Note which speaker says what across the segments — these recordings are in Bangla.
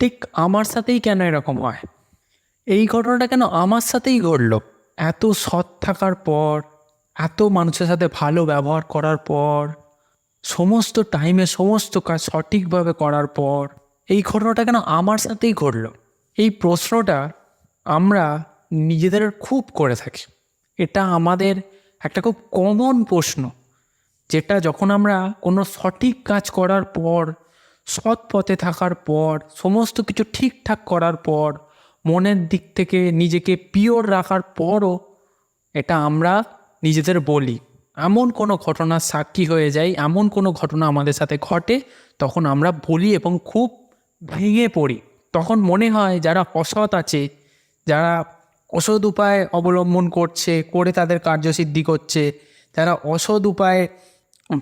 Speaker 1: ঠিক আমার সাথেই কেন এরকম হয়? এই ঘটনাটা কেন আমার সাথেই ঘটলো? এত সৎ থাকার পর, এত মানুষের সাথে ভালো ব্যবহার করার পর, সমস্ত টাইমে সমস্ত কাজ সঠিকভাবে করার পর, এই ঘটনাটা কেন আমার সাথেই ঘটলো? এই প্রশ্নটা আমরা নিজেদের খুব করে থাকি। এটা আমাদের একটা খুব কমন প্রশ্ন, যেটা যখন আমরা কোনো সঠিক কাজ করার পর সৎ পথে থাকার পর, সমস্ত কিছু ঠিকঠাক করার পর, মনের দিক থেকে নিজেকে পিওর রাখার পরও এটা আমরা নিজেদের বলি। এমন কোনো ঘটনার সাক্ষী হয়ে যাই এমন কোনো ঘটনা আমাদের সাথে ঘটে, তখন আমরা বলি এবং খুব ভেঙে পড়ি। তখন মনে হয় যারা অসৎ আছে, যারা অসৎ উপায় অবলম্বন করছে, করে তাদের কার্যসিদ্ধি করছে, যারা অসৎ উপায়ে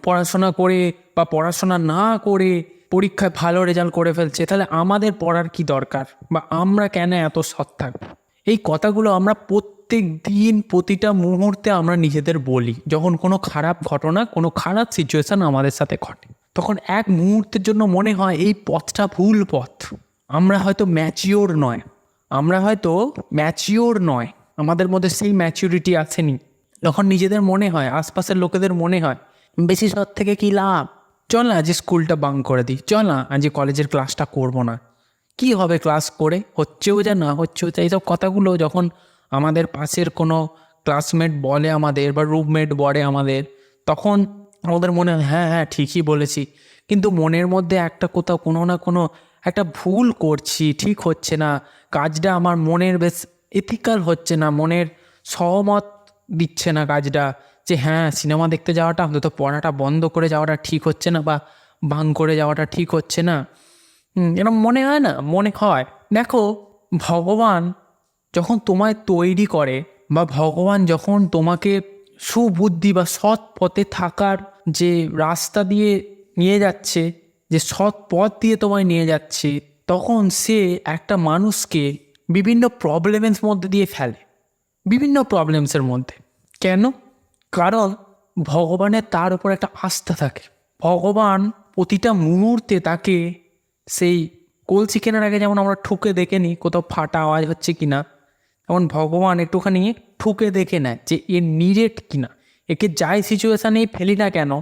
Speaker 1: পড়াশোনা করে বা পড়াশোনা না করে পরীক্ষায় ভালো রেজাল্ট করে ফেলছে, তাহলে আমাদের পড়ার কি দরকার? বা আমরা কেন এত সৎ থাকব? এই কথাগুলো আমরা প্রত্যেক দিন, প্রতিটা মুহূর্তে আমরা নিজেদের বলি। যখন কোনো খারাপ ঘটনা, কোনো খারাপ সিচুয়েশন আমাদের সাথে ঘটে, তখন এক মুহূর্তের জন্য মনে হয় এই পথটা ভুল পথ। আমরা হয়তো ম্যাচিওর নয়, আমরা হয়তো ম্যাচিওর নয়, আমাদের মধ্যে সেই ম্যাচিউরিটি আসেনি। তখন নিজেদের মনে হয়, আশপাশের লোকেদের মনে হয়, বেশি সৎ থেকে কি লাভ? চল না আজ স্কুলটা বাং করে দিই, চল না আজ কলেজের ক্লাসটা করব না। কি হবে ক্লাস করে? হচ্ছেও যা, না হচ্ছেও যা, এইসব কথাগুলো যখন আমাদের পাশের কোনো ক্লাসমেট বলে আমাদের বা রুমমেট বলে আমাদের, তখন আমাদের মনে হয় হ্যাঁ হ্যাঁ ঠিকই বলেছি। কিন্তু মনের মধ্যে একটা কোথাও কোনো না কোনো একটা ভুল করছি, ঠিক হচ্ছে না। কাজটা আমার মনের বেশ এথিক্যাল হচ্ছে না, মনের সহমত দিচ্ছে না কাজটা। যে হ্যাঁ সিনেমা দেখতে যাওয়াটা, অন্তত পড়াটা বন্ধ করে যাওয়াটা ঠিক হচ্ছে না বা ভাঙ করে যাওয়াটা ঠিক হচ্ছে না। এরকম মনে হয় না? মনে হয়। দেখো, ভগবান যখন তোমায় তৈরি করে বা ভগবান যখন তোমাকে সুবুদ্ধি বা সৎ পথে থাকার যে রাস্তা দিয়ে নিয়ে যাচ্ছে, যে সৎ পথ দিয়ে তোমায় নিয়ে যাচ্ছে, তখন সে একটা মানুষকে বিভিন্ন প্রবলেমের মধ্যে দিয়ে ফেলে। বিভিন্ন প্রবলেমসের মধ্যে। কেন? কারণ ভগবানের তার উপর একটা আস্থা থাকে। ভগবান প্রতিটা মুহূর্তে তাকে সেই কলসি কেনার আগে যেমন আমরা ঠুকে দেখে নিই কোথাও ফাটা আওয়াজ হচ্ছে কি না তেমন ভগবান একটুখানি ঠুকে দেখে নেয় যে এ নিরেট কিনা। একে যাই সিচুয়েশানেই ফেলি না কেন,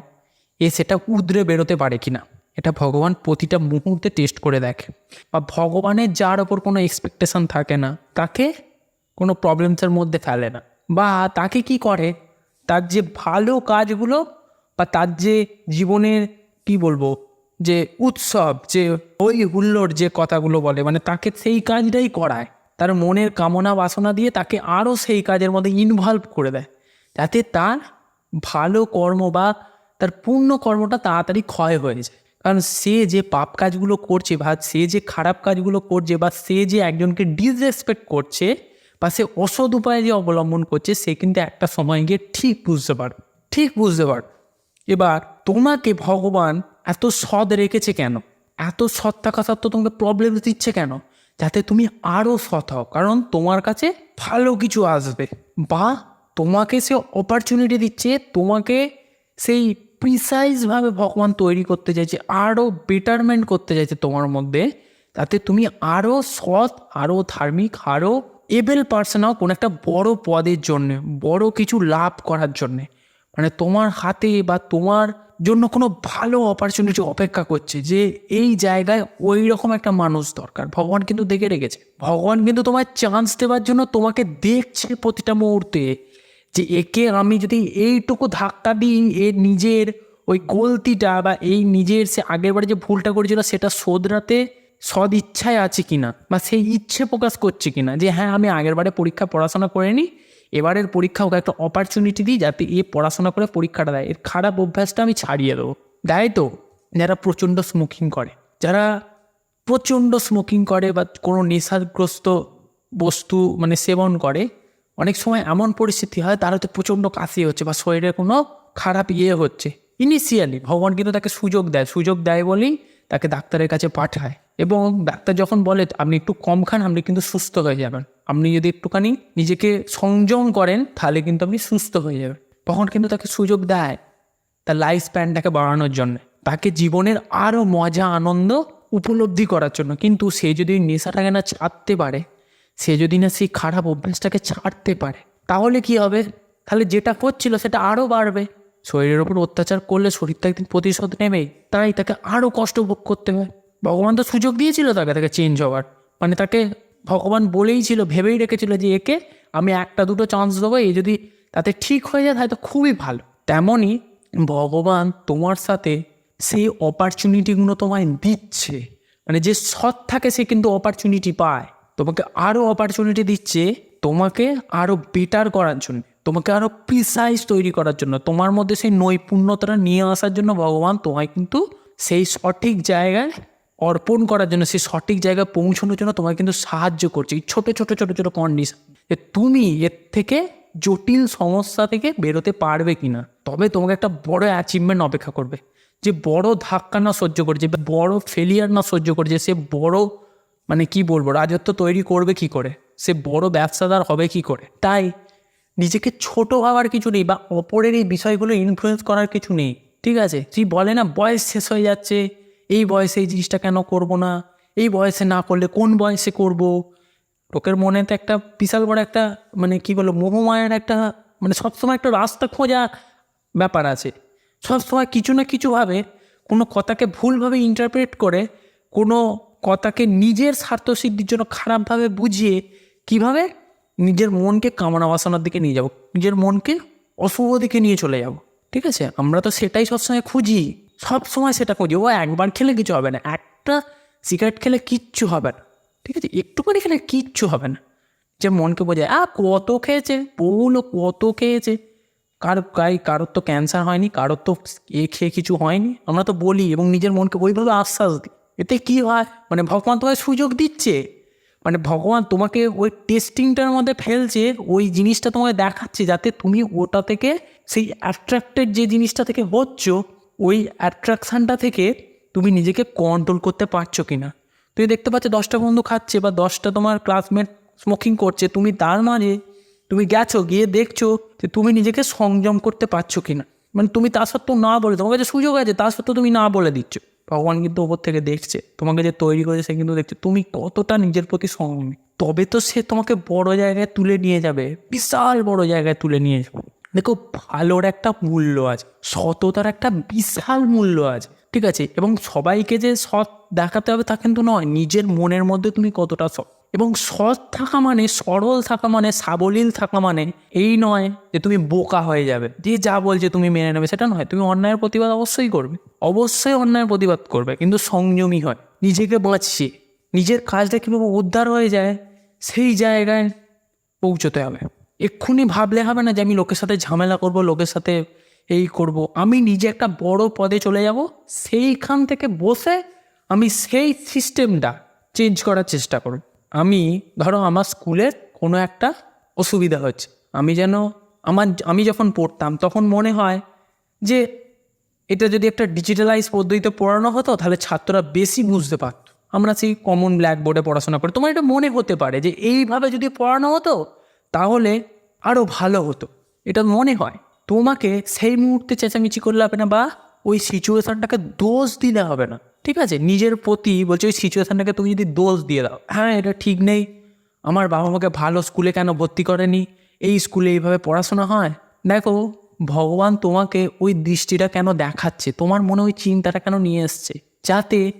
Speaker 1: এ সেটা উদ্রে বেরোতে পারে কিনা। এটা ভগবান প্রতিটা মুহূর্তে টেস্ট করে দেখে। বা ভগবানের যার ওপর কোনো এক্সপেকটেশন থাকে না, তাকে কোনো প্রবলেমসের মধ্যে ফেলে না। বা তাকে কি করে? তার যে ভালো কাজগুলো বা তার যে জীবনের, কি বলব, যে উৎসব, যে ওই হুল্লোড় যে কথাগুলো বলে মানে তাকে সেই কাজটাই করায়। তার মনের কামনা বাসনা দিয়ে তাকে আরও সেই কাজের মধ্যে ইনভলভ করে দেয়। যাতে তার ভালো কর্ম বা তার পূর্ণ কর্মটা তাড়াতাড়ি ক্ষয় হয়ে যায়। কারণ সে যে পাপ কাজগুলো করছে বা সে যে খারাপ কাজগুলো করছে বা সে যে একজনকে ডিসরেসপেক্ট করছে বা সে অসৎ উপায় যে অবলম্বন করছে, সে কিন্তু একটা সময় গিয়ে ঠিক বুঝতে পারবে। ঠিক বুঝতে পারবে। এবার তোমাকে ভগবান এত সৎ রেখেছে কেন? এত সৎ থাকা সত্ত্বেও তোমাকে প্রবলেম দিচ্ছে কেন? যাতে তুমি আরও সৎ হও। কারণ তোমার কাছে ভালো কিছু আসবে। বা তোমাকে সে অপরচুনিটি দিচ্ছে, তোমাকে সেই প্রিসাইজভাবে ভগবান তৈরি করতে চাইছে আরও বেটারমেন্ট করতে চাইছে তোমার মধ্যে যাতে তুমি আরও সৎ আরও ধার্মিক আরও এবেল পার্সন হও কোনো একটা বড় পদের জন্যে, বড় কিছু লাভ করার জন্যে মানে তোমার হাতে বা তোমার জন্য কোনো ভালো অপরচুনিটি অপেক্ষা করছে যে এই জায়গায় ওই রকম একটা মানুষ দরকার। ভগবান কিন্তু দেখে রেখেছে। ভগবান কিন্তু তোমায় চান্স দেওয়ার জন্য তোমাকে দেখছে প্রতিটা মুহূর্তে যে একে আমি যদি এইটুকু ধাক্কা দিই এর নিজের ওই গলতিটা বা এই নিজের সে আগের বারে যে ভুলটা করেছিল সেটা শোধরাতে সদ ইচ্ছায় আছে কিনা বা সেই ইচ্ছে প্রকাশ করছে কিনা যে হ্যাঁ আমি আগের বারে পরীক্ষা পড়াশোনা করে নিই, এবারের পরীক্ষা ওকে একটা অপরচুনিটি দিই যাতে এ পড়াশোনা করে পরীক্ষাটা দেয়। এর খারাপ অভ্যাসটা আমি ছাড়িয়ে দেবো। দেয় তো যারা প্রচণ্ড স্মোকিং করে, যারা প্রচণ্ড স্মোকিং করে বা কোনো নেশাগ্রস্ত বস্তু মানে সেবন করে, অনেক সময় এমন পরিস্থিতি হয় তার হয়তো প্রচণ্ড কাশি হচ্ছে বা শরীরে কোনো খারাপ ইয়ে হচ্ছে। ইনিশিয়ালি ভগবান কিন্তু তাকে সুযোগ দেয় সুযোগ দেয় বলেই তাকে ডাক্তারের কাছে পাঠায়। এবং ডাক্তার যখন বলে, আপনি একটু কম খান, আপনি কিন্তু সুস্থ হয়ে যাবেন। আপনি যদি একটুখানি নিজেকে সংযম করেন, তাহলে কিন্তু আপনি সুস্থ হয়ে যাবেন। তখন কিন্তু তাকে সুযোগ দেয় তার লাইফ স্প্যানটাকে বাড়ানোর জন্য। তাকে জীবনের আরও মজা, আনন্দ উপলব্ধি করার জন্য। কিন্তু সে যদি নেশাটাকে না ছাড়তে পারে, সে যদি না সেই খারাপ অভ্যাসটাকে ছাড়তে পারে, তাহলে কি হবে? তাহলে যেটা করছিল সেটা আরও বাড়বে। শরীরের ওপর অত্যাচার করলে শরীরটা একদিন প্রতিশোধ নেবেই। তাই তাকে আরও কষ্ট ভোগ করতে হয়। ভগবান তো সুযোগ দিয়েছিল তাকে তাকে চেঞ্জ হওয়ার। মানে তাকে ভগবান বলেই ছিল, ভেবেই রেখেছিল যে একে আমি একটা দুটো চান্স দেবো এই যদি তাতে ঠিক হয়ে যায় তাহলে তো খুবই ভালো। তেমনই ভগবান তোমার সাথে সেই অপরচুনিটিগুলো তোমায় দিচ্ছে। মানে যে সৎ থাকে সে কিন্তু অপরচুনিটি পায়। তোমাকে আরও অপরচুনিটি দিচ্ছে, তোমাকে আরও বেটার করার জন্য, তোমাকে আরও প্রিসাইজ তৈরি করার জন্য, তোমার মধ্যে সেই নৈপুণ্যতাটা নিয়ে আসার জন্য ভগবান তোমায় কিন্তু সেই সঠিক জায়গায় অর্পণ করার জন্য, সেই সঠিক জায়গায় পৌঁছানোর জন্য তোমায় কিন্তু সাহায্য করছে। এই ছোটো ছোটো ছোটো ছোটো কন্ডিশন যে তুমি এর থেকে জটিল সমস্যা থেকে বেরোতে পারবে কিনা, তবে তোমাকে একটা বড় অ্যাচিভমেন্ট অপেক্ষা করবে। যে বড় ধাক্কা না সহ্য করছে বা বড় ফেলিয়ার না সহ্য করছে সে বড় মানে কি বলব, রাজত্ব তৈরি করবে কি করে, সে বড় ব্যবসাদার হবে কি করে। তাই নিজেকে ছোট ভাবার কিছু নেই বা অপরের এই বিষয়গুলো ইনফ্লুয়েন্স করার কিছু নেই, ঠিক আছে? তুই বলে না, বয়স শেষ হয়ে যাচ্ছে এই বয়সে এই জিনিসটা কেন করব না? এই বয়সে না করলে কোন বয়সে করব? লোকের মনে তো একটা বিশাল বড় একটা মানে কি বলো মোহমায়ের একটা মানে সবসময় একটা রাস্তা খোঁজা ব্যাপার আছে। সবসময় কিছু না কিছুভাবে কোনো কথাকে ভুলভাবে ইন্টারপ্রেট করে, কোনো কথাকে নিজের স্বার্থসিদ্ধির জন্য খারাপভাবে বুঝিয়ে কীভাবে নিজের মনকে কামনা বাসনার দিকে নিয়ে যাব, নিজের মনকে অশুভ দিকে নিয়ে চলে যাব। ঠিক আছে? আমরা তো সেটাই সবসময় খুঁজি। সব সময় সেটা খুঁজি ও একবার খেলে কিছু হবে না। একটা সিগারেট খেলে কিচ্ছু হবে না। ঠিক আছে? একটুখানি খেলে কিচ্ছু হবে না। যে মনকে বোঝায় আ কত খেয়েছে? বহু লোক কত খেয়েছে? কার গাই কারোর তো ক্যান্সার হয়নি, কারোর তো এ খেয়ে কিছু হয়নি। আমরা তো বলি এবং নিজের মনকে ওইভাবে আশ্বাস দিই। এতে কি হয়? মানে ভগবান তোমায় সুযোগ দিচ্ছে। মানে ভগবান তোমাকে ওই টেস্টিংটার মধ্যে ফেলছে, ওই জিনিসটা তোমাকে দেখাচ্ছে, যাতে তুমি ওটা থেকে সেই অ্যাট্রাক্টেড যে জিনিসটা থেকে হচ্ছ ওই অ্যাট্রাকশানটা থেকে তুমি নিজেকে কন্ট্রোল করতে পারছ কি না তুমি দেখতে পাচ্ছ দশটা বন্ধু খাচ্ছে বা দশটা তোমার ক্লাসমেট স্মোকিং করছে, তুমি তার মাঝে তুমি গেছো, গিয়ে দেখছ যে তুমি নিজেকে সংযম করতে পারছ কি না মানে তুমি তা সত্ত্বেও না বলে, তোমার কাছে সুযোগ আছে, তা সত্ত্বেও তুমি না বলে দিচ্ছ। ভগবান কিন্তু ওপর থেকে দেখছে, তোমাকে যে তৈরি করেছে সে কিন্তু দেখছে। তুমি কতটা নিজের প্রতি সংযমী? তবে তো সে তোমাকে বড় জায়গায় তুলে নিয়ে যাবে, বিশাল বড় জায়গায় তুলে নিয়ে যাবে। দেখো ভালোর একটা মূল্য আছে, সততার একটা বিশাল মূল্য আছে, ঠিক আছে? এবং সবাইকে যে সৎ দেখাতে হবে তা কিন্তু নয়, নিজের মনের মধ্যে তুমি কতটা সৎ। এবং সৎ থাকা মানে সরল থাকা মানে সাবলীল থাকা মানে এই নয় যে তুমি বোকা হয়ে যাবে, যে যা বলছে তুমি মেনে নেবে, সেটা নয়, তুমি অন্যায়ের প্রতিবাদ অবশ্যই করবে, অবশ্যই অন্যায়ের প্রতিবাদ করবে, কিন্তু সংযমী হয়, নিজেকে বাঁচছে, নিজের কাজটা কীভাবে উদ্ধার হয়ে যায়, সেই জায়গায় পৌঁছতে হবে। এক্ষুনি ভাবলে হবে না যে আমি লোকের সাথে ঝামেলা করব, লোকের সাথে এই করব। আমি নিজে একটা বড় পদে চলে যাব, সেইখান থেকে বসে আমি সেই সিস্টেমটা চেঞ্জ করার চেষ্টা করব। আমি, ধরো আমার স্কুলের কোনো একটা অসুবিধা হচ্ছে আমি যেন আমার, আমি যখন পড়তাম তখন মনে হয় যে এটা যদি একটা ডিজিটালাইজ পদ্ধতিতে পড়ানো হতো তাহলে ছাত্ররা বেশি বুঝতে পারত। আমরা সেই কমন ব্ল্যাকবোর্ডে পড়াশোনা করি। তোমার এটা মনে হতে পারে যে এইভাবে যদি পড়ানো হতো তাহলে আরও ভালো হতো। এটা মনে হয়। তোমাকে সেই মুহূর্তে চেঁচামেচি করলে হবে না বা ওই সিচুয়েশানটাকে দোষ দিলে হবে না। ঠিক আছে? নিজের প্রতি বলছে ওই সিচুয়েশানটাকে তুমি যদি দোষ দিয়ে দাও। হ্যাঁ এটা ঠিক নেই। আমার বাবা মাকে ভালো স্কুলে কেন ভর্তি করেনি? এই স্কুলে এইভাবে পড়াশোনা হয়? দেখো, ভগবান তোমাকে ওই দৃষ্টিটা কেন দেখাচ্ছে? তোমার মনে ওই চিন্তাটা কেন নিয়ে এসছে? যাতে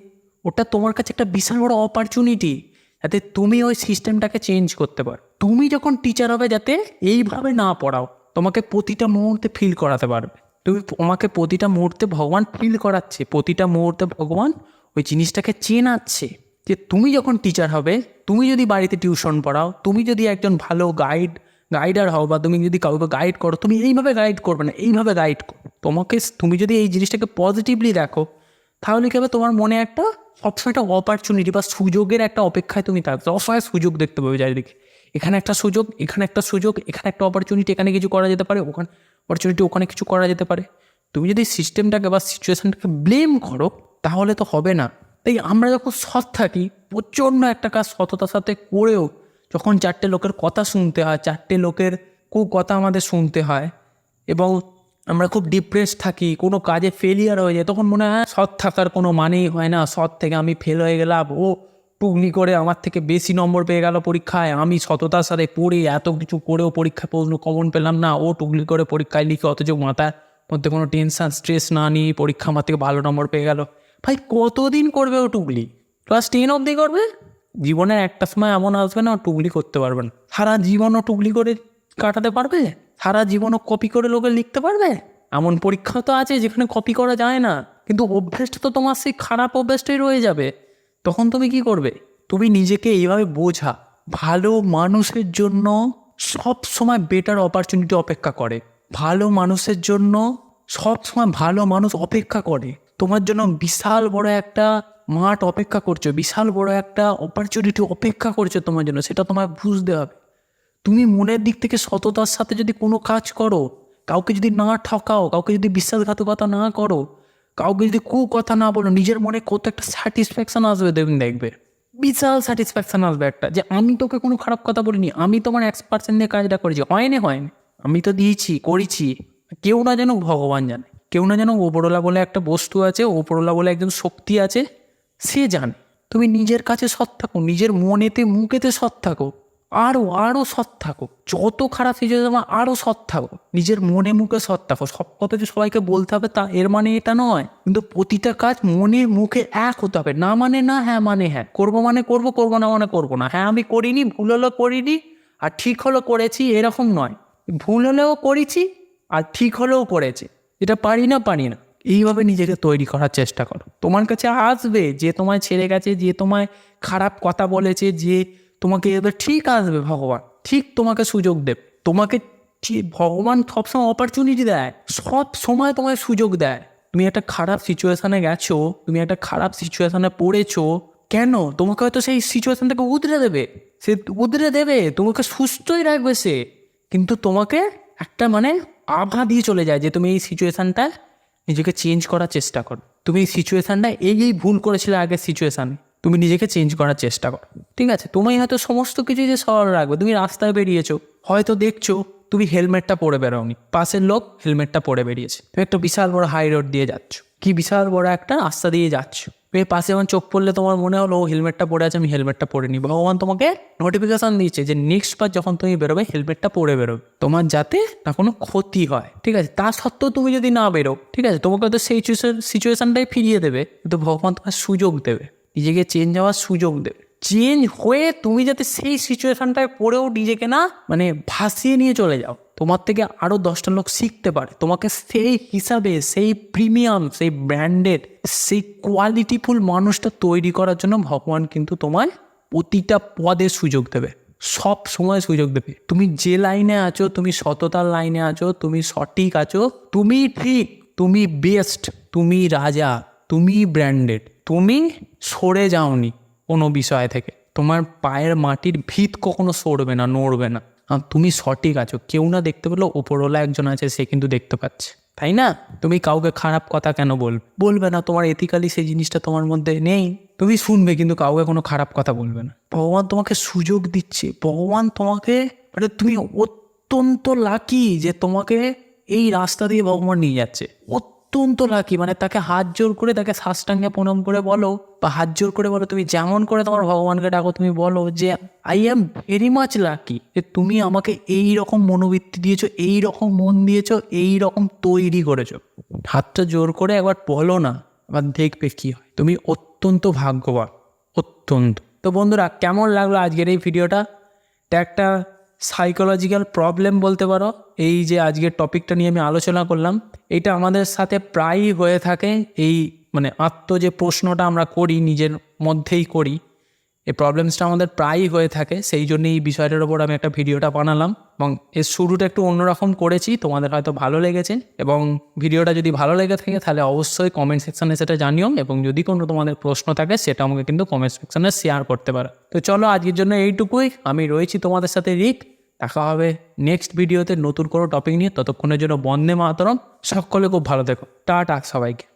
Speaker 1: ওটা তোমার কাছে একটা বিশাল বড় অপরচুনিটি যাতে তুমি ওই সিস্টেমটাকে চেঞ্জ করতে পারো। তুমি যখন টিচার হবে যাতে এইভাবে না পড়াও, তোমাকে প্রতিটা মুহূর্তে ফিল করাতে পারবে। তুমি তোমাকে প্রতিটা মুহূর্তে ভগবান ফিল করাচ্ছে, প্রতিটা মুহূর্তে ভগবান ওই জিনিসটাকে চেনাচ্ছে যে তুমি যখন টিচার হবে, তুমি যদি বাড়িতে টিউশন পড়াও, তুমি যদি একজন ভালো গাইড গাইডার হও বা তুমি যদি কাউকে গাইড করো, তুমি এইভাবে গাইড করবে না, এইভাবে গাইড করো। তোমাকে, তুমি যদি এই জিনিসটাকে পজিটিভলি দেখো তাহলে কী হবে? তোমার মনে একটা সবসময় একটা অপরচুনিটি বা সুযোগের একটা অপেক্ষায় তুমি থাকবে। সবসময় সুযোগ দেখতে পাবে চারিদিকে। এখানে একটা সুযোগ, এখানে একটা সুযোগ, এখানে একটা অপরচুনিটি এখানে কিছু করা যেতে পারে, ওখানে অপরচুনিটি ওখানে কিছু করা যেতে পারে। তুমি যদি সিস্টেমটাকে বা সিচুয়েশানটাকে ব্লেম করো, তাহলে তো হবে না। তাই আমরা যখন সৎ থাকি, প্রচণ্ড একটা কাজ সততার সাথে করেও যখন চারটে লোকের কথা শুনতে হয়, চারটে লোকের কু কথা আমাদের শুনতে হয় এবং আমরা খুব ডিপ্রেস থাকি, কোনো কাজে ফেলিয়ার হয়ে যায়, তখন মনে হয় সৎ থাকার কোনো মানেই হয় না, সৎ থেকে আমি ফেল হয়ে গেলাম, ও টুকলি করে আমার থেকে বেশি নম্বর পেয়ে গেল পরীক্ষায়, আমি সততার সাথে পড়ে এত কিছু করেও পরীক্ষায় প্রশ্ন কমন পেলাম না, ও টুকলি করে পরীক্ষায় লিখে অথচ মাথার মধ্যে কোনো টেনশন স্ট্রেস না নিয়ে পরীক্ষা আমার থেকে ভালো নম্বর পেয়ে গেল। ভাই, কতদিন করবে ও টুকলি? ক্লাস টেন অবধি করবে? জীবনের একটা সময় এমন আসবে না ও টুকলি করতে পারবে না। সারা জীবনও টুকলি করে কাটাতে পারবে? সারা জীবনও কপি করে লোকে লিখতে পারবে? এমন পরীক্ষা তো আছে যেখানে কপি করা যায় না। কিন্তু অভ্যেসটা তো তোমার সেই খারাপ অভ্যেসটাই রয়ে যাবে। তখন তুমি কি করবে? তুমি নিজেকে এইভাবে বোঝা, ভালো মানুষের জন্য সব সময় বেটার অপরচুনিটি অপেক্ষা করে। ভালো মানুষের জন্য সব সময় ভালো মানুষ অপেক্ষা করে। তোমার জন্য বিশাল বড় একটা মাঠ অপেক্ষা করছে, বিশাল বড় একটা অপরচুনিটি অপেক্ষা করছে তোমার জন্য, সেটা তোমায় বুঝতে হবে। তুমি মনের দিক থেকে সততার সাথে যদি কোনো কাজ করো, কাউকে যদি না ঠকাও, কাউকে যদি বিশ্বাসঘাতকতা না করো, কাউকে যদি কু কথা না বলো, নিজের মনে কত একটা স্যাটিসফ্যাকশন আসবে দেখুন, দেখবে। বিশাল স্যাটিসফ্যাকশন আসবে একটা যে আমি তোকে কোনো খারাপ কথা বলিনি, আমি তোমার এক্স পার্সেন্ট দিয়ে কাজটা করেছি। হয়নি হয়নি। আমি তো দিয়েছি, করেছি। কেউ না যেন ভগবান জানে, কেউ না যেন ওপরওয়ালা বলে একটা বস্তু আছে ওপরওয়ালা বলে একজন শক্তি আছে, সে জানে। তুমি নিজের কাছে সৎ থাকো, নিজের মনেতে, মুখেতে সৎ থাকো। আরও আরও সৎ থাকো যত খারাপ সিচুয়েশন আরও সৎ থাকো নিজের মনে মুখে সৎ থাকো সব কথা যে সবাইকে বলতে হবে তা এর মানে এটা নয়। কিন্তু প্রতিটা কাজ মনে মুখে এক হতে হবে। না মানে না হ্যাঁ মানে হ্যাঁ। করব মানে করব করব না মানে করব না। হ্যাঁ আমি করিনি, ভুল হলো করিনি, আর ঠিক হলো করেছি, এরকম নয়। ভুল হলেও করেছি, আর ঠিক হলেও করেছি। এটা পারি না পারি না। এইভাবে নিজেকে তৈরি করার চেষ্টা করো। তোমার কাছে আসবে যে তোমায় ছেড়ে গেছে, যে তোমায় খারাপ কথা বলেছে, যে তোমাকে এবার ঠিক আসবে ভগবান, ঠিক তোমাকে সুযোগ দেবে। তোমাকে ভগবান সবসময় অপরচুনিটি দেয়, সব সময় তোমায় সুযোগ দেয়। তুমি একটা খারাপ সিচুয়েশানে গেছো, তুমি একটা খারাপ সিচুয়েশানে পড়েছো, কেন? তোমাকে হয়তো সেই সিচুয়েশান থেকে উদরে দেবে। সে উদরে দেবে, তোমাকে সুস্থই রাখবে সে। কিন্তু তোমাকে একটা মানে আভা দিয়ে চলে যায় যে তুমি এই সিচুয়েশানটা নিজেকে চেঞ্জ করার চেষ্টা করো। তুমি এই সিচুয়েশানটা এই ভুল করেছিলে আগের সিচুয়েশানে তুমি নিজেকে চেঞ্জ করার চেষ্টা করো। ঠিক আছে? তুমি হয়তো সমস্ত কিছু যে সরল রাখবে তুমি রাস্তায় বেরিয়েছো, হয়তো দেখছ, তুমি হেলমেটটা পরে বেরোনি পাশের লোক হেলমেটটা পরে বেরিয়েছে। তুমি একটা বিশাল বড় হাই রোড দিয়ে যাচ্ছ। কি বিশাল বড় একটা রাস্তা দিয়ে যাচ্ছ। তুমি পাশে যখন চোখ পড়লে তোমার মনে হলো, ও, হেলমেটটা পরে আছে, আমি হেলমেটটা পরে নিই ভগবান তোমাকে নোটিফিকেশান দিচ্ছে যে নেক্সট বার যখন তুমি বেরোবে, হেলমেটটা পরে বেরোবে। তোমার যাতে না কোনো ক্ষতি হয়। ঠিক আছে? তা সত্ত্বেও তুমি যদি না বেরো, ঠিক আছে? তোমাকে তো সেই সিচুয়েশনটাই ফিরিয়ে দেবে, কিন্তু ভগবান তোমার সুযোগ দেবে। নিজেকে চেঞ্জ হওয়ার সুযোগ দেবে চেঞ্জ হয়ে তুমি যাতে সেই সিচুয়েশনটায় পড়েও নিজেকে না মানে ভাসিয়ে নিয়ে চলে যাও। তোমার থেকে আরও দশটা লোক শিখতে পারে। তোমাকে সেই হিসাবে, সেই প্রিমিয়াম সেই ব্র্যান্ডেড সেই কোয়ালিটিফুল মানুষটা তৈরি করার জন্য ভগবান কিন্তু তোমায় প্রতিটা পদে সুযোগ দেবে। সব সময় সুযোগ দেবে। তুমি যে লাইনে আছো, তুমি সততার লাইনে আছো, তুমি সঠিক আছো, তুমি ঠিক, তুমি বেস্ট তুমি রাজা। তুমি ব্র্যান্ডেড তুমি সরে যাওনি কোনো বিষয় থেকে। তোমার পায়ের মাটির ভিত কখনো সরবে না, নড়বে না। আর তুমি সঠিক আছো। কেউ না দেখতে পেল ওপরওয়ালা একজন আছে, সে কিন্তু দেখতে পাচ্ছে। তাই না? তুমি কাউকে খারাপ কথা কেন বলবে বলবে না, তোমার এথিক্যালি সেই জিনিসটা তোমার মধ্যে নেই। তুমি শুনবে, কিন্তু কাউকে কোনো খারাপ কথা বলবে না। ভগবান তোমাকে সুযোগ দিচ্ছে। ভগবান তোমাকে মানে তুমি অত্যন্ত লাকি যে তোমাকে এই রাস্তা দিয়ে ভগবান নিয়ে যাচ্ছে। অত্যন্ত লাকি মানে তাকে হাত জোর করে, তাকে শ্বাসটাঙ্গে প্রণাম করে বলো বা হাত জোর করে বলো, তুমি যেমন করে তোমার ভগবানকে ডাকো, তুমি বলো যে I am very much lucky যে তুমি আমাকে এই রকম মনোবৃত্তি দিয়েছ এই রকম মন দিয়েছ এই রকম তৈরি করেছ। হাতটা জোর করে একবার বলো না, আবার দেখবে কি হয়। তুমি অত্যন্ত ভাগ্যবান, অত্যন্ত। তো বন্ধুরা, কেমন লাগল আজকের এই ভিডিওটা একটা সাইকোলজিক্যাল প্রবলেম বলতে পারো। এই যে আজকের টপিকটা নিয়ে আমি আলোচনা করলাম, এটা আমাদের সাথে প্রায়ই হয়ে থাকে এই মানে আত্ম যে প্রশ্নটা আমরা করি, নিজের মধ্যেই করি। এই প্রবলেমসটা আমাদের প্রায়ই হয়ে থাকে, সেই জন্য এই বিষয়টার ওপর আমি একটা ভিডিওটা বানালাম এবং এর শুরুটা একটু অন্যরকম করেছি, তোমাদের হয়তো ভালো লেগেছে এবং ভিডিওটা যদি ভালো লেগে থাকে তাহলে অবশ্যই কমেন্ট সেকশনে সেটা জানিও এবং যদি কোনো তোমাদের প্রশ্ন থাকে সেটা আমাকে কিন্তু কমেন্ট সেকশনে শেয়ার করতে পারো। তো চলো আজকের জন্য এইটুকুই, আমি রয়েছি তোমাদের সাথে রিক, দেখা হবে নেক্সট ভিডিওতে নতুন কোনো টপিক নিয়ে, ততক্ষণের জন্য বন্দে মাতরম, সকলে খুব ভালো দেখো টাটা সবাইকে।